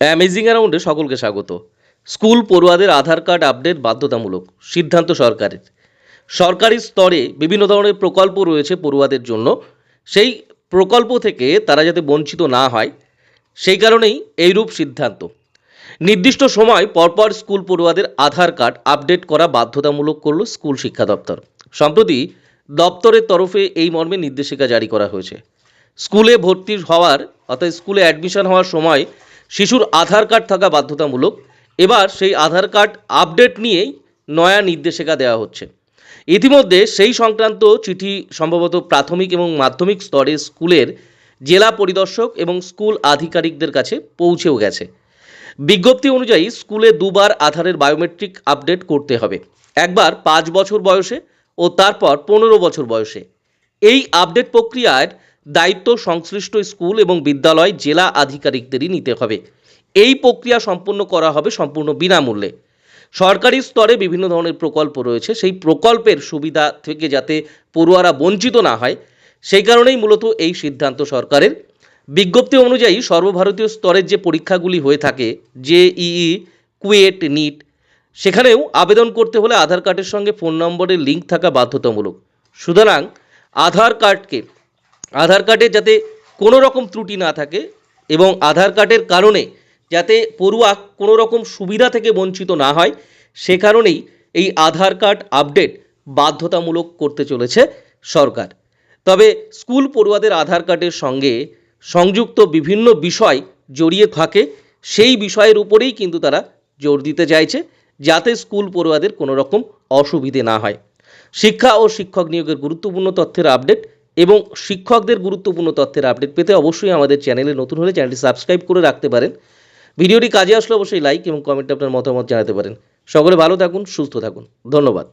Amazing অ্যারাউন্ডে সকলকে স্বাগত। School পড়ুয়াদের আধার কার্ড আপডেট বাধ্যতামূলক, সিদ্ধান্ত সরকারের। সরকারি স্তরে বিভিন্ন ধরনের প্রকল্প রয়েছে পড়ুয়াদের জন্য। সেই প্রকল্প থেকে তারা যাতে বঞ্চিত না হয়, সেই কারণেই এইরূপ সিদ্ধান্ত। নির্দিষ্ট সময় পরপর স্কুল পড়ুয়াদের আধার কার্ড আপডেট করা বাধ্যতামূলক করল স্কুল শিক্ষা দপ্তর। সম্প্রতি দপ্তরের তরফে এই মর্মে নির্দেশিকা জারি করা হয়েছে। স্কুলে ভর্তি হওয়ার, অর্থাৎ স্কুলে অ্যাডমিশন হওয়ার সময় শিশুর আধার কার্ড থাকা বাধ্যতামূলক। এবার সেই আধার কার্ড আপডেট নিয়েই নয়া নির্দেশিকা দেওয়া হচ্ছে। ইতিমধ্যে সেই সংক্রান্ত চিঠি সম্ভবত প্রাথমিক এবং মাধ্যমিক স্তরে স্কুলের জেলা পরিদর্শক এবং স্কুল আধিকারিকদের কাছে পৌঁছেও গেছে। বিজ্ঞপ্তি অনুযায়ী স্কুলে দুবার আধারের বায়োমেট্রিক আপডেট করতে হবে। একবার পাঁচ বছর বয়সে ও তারপর পনেরো বছর বয়সে। এই আপডেট প্রক্রিয়ার দায়িত্ব সংশ্লিষ্ট স্কুল এবং বিদ্যালয় জেলা আধিকারিকদেরই নিতে হবে। এই প্রক্রিয়া সম্পূর্ণ করা হবে সম্পূর্ণ বিনামূল্যে। সরকারি স্তরে বিভিন্ন ধরনের প্রকল্প রয়েছে। সেই প্রকল্পের সুবিধা থেকে যাতে পড়ুয়ারা বঞ্চিত না হয়, সেই কারণেই মূলত এই সিদ্ধান্ত সরকারের। বিজ্ঞপ্তি অনুযায়ী সর্বভারতীয় স্তরের যে পরীক্ষাগুলি হয়ে থাকে জেইই কুয়েট, নিট, সেখানেও আবেদন করতে হলে আধার কার্ডের সঙ্গে ফোন নম্বরের লিঙ্ক থাকা বাধ্যতামূলক। সুতরাং আধার কার্ডকে আধার কার্ডে যাতে কোনো রকম ত্রুটি না থাকে এবং আধার কার্ডের কারণে যাতে পড়ুয়া কোনো রকম সুবিধা থেকে বঞ্চিত না হয়, সে কারণেই এই আধার কার্ড আপডেট বাধ্যতামূলক করতে চলেছে সরকার। তবে স্কুল পড়ুয়াদের আধার কার্ডের সঙ্গে সংযুক্ত বিভিন্ন বিষয় জড়িয়ে থাকে, সেই বিষয়ের উপরেই কিন্তু তারা জোর দিতে চাইছে, যাতে স্কুল পড়ুয়াদের কোনো রকম অসুবিধে না হয়। শিক্ষা ও শিক্ষক নিয়োগের গুরুত্বপূর্ণ তথ্যের আপডেট এবং শিক্ষকদের গুরুত্বপূর্ণ তথ্যের আপডেট পেতে অবশ্যই আমাদের চ্যানেলে নতুন হলে চ্যানেলটি সাবস্ক্রাইব করে রাখতে পারেন। ভিডিওটি কাজে আসলে অবশ্যই লাইক এবং কমেন্টে আপনার মতামত জানাতে পারেন। সকলে ভালো থাকুন, সুস্থ থাকুন। ধন্যবাদ।